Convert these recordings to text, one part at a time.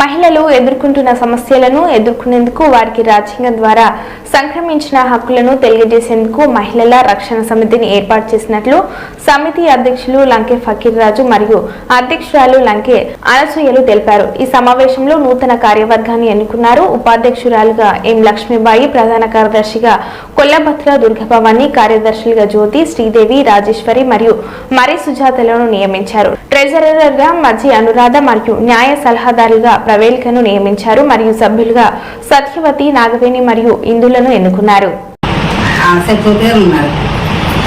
మహిళలు ఎదుర్కొంటున్న సమస్యలను ఎదుర్కొనేందుకు వారికి రాజ్యాంగం ద్వారా సంక్రమించిన హక్కులను తెలియజేసేందుకు మహిళల రక్షణ సమితిని ఏర్పాటు చేసినట్లు సమితి అధ్యక్షులు లంకే ఫకీర్ రాజు మరియు అధ్యక్షురాలు లంకే అనసూయలు తెలిపారు. ఈ సమావేశంలో నూతన కార్యవర్గాన్ని ఎన్నుకున్నారు ఉపాధ్యక్షురాలుగా ఎం లక్ష్మీబాయి ప్రధాన కార్యదర్శిగా కొల్లభద్ర దుర్గభవాని కార్యదర్శులుగా జ్యోతి శ్రీదేవి రాజేశ్వరి మరియు మరి సుజాతలను నియమించారు. ట్రెజరర్గా మధ్య అనురాధ మరియు న్యాయ సలహాదారులుగా ప్రవేళికను నియమించారు మరియు సభ్యులుగా సత్యవతి నాగవేణి మరియు ఇందులను ఎన్నుకున్నారు.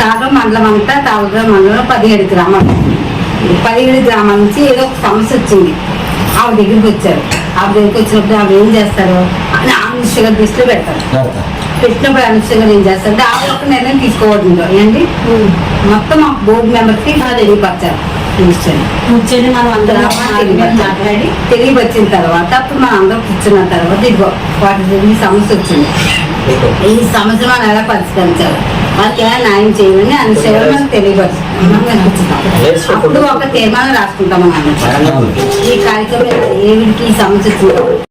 తాగా మండలం అంతా తాగుగా మండలం పదిహేడు గ్రామాలు పదిహేడు గ్రామాల నుంచి ఏదో ఒక సమస్య వచ్చింది. ఆవిడ దగ్గరికి వచ్చారు. ఆవిడ దగ్గరికి వచ్చినప్పుడు ఆవిడ ఏం చేస్తారు? అని ఆమిషగా దృష్టిలో పెడతారు. పెట్టినప్పుడు ఆమిషంగా ఏం చేస్తారు? ఆవిడ ఒక నిర్ణయం తీసుకోవద్దు ఏంటి? మొత్తం మా బోర్డు మెంబర్స్కి తెలియపరచారు. విషయాన్ని కూర్చొని మనం అందరం. మాట్లాడి తెలియవచ్చిన తర్వాత అప్పుడు మనం అందరం కూర్చున్న తర్వాత ఇదిగో వాటి ఈ సమస్య వచ్చింది. ఈ సమస్య మనం ఎలా పరిష్కరించాలి? వాళ్ళకి ఎలా న్యాయం చేయాలని అన్ని సేవలు మనకు తెలియపరుస్తాం అప్పుడు ఒక తీర్మానం రాసుకుంటాం మనం ఈ కార్యక్రమం ఏమిటికి ఈ సమస్య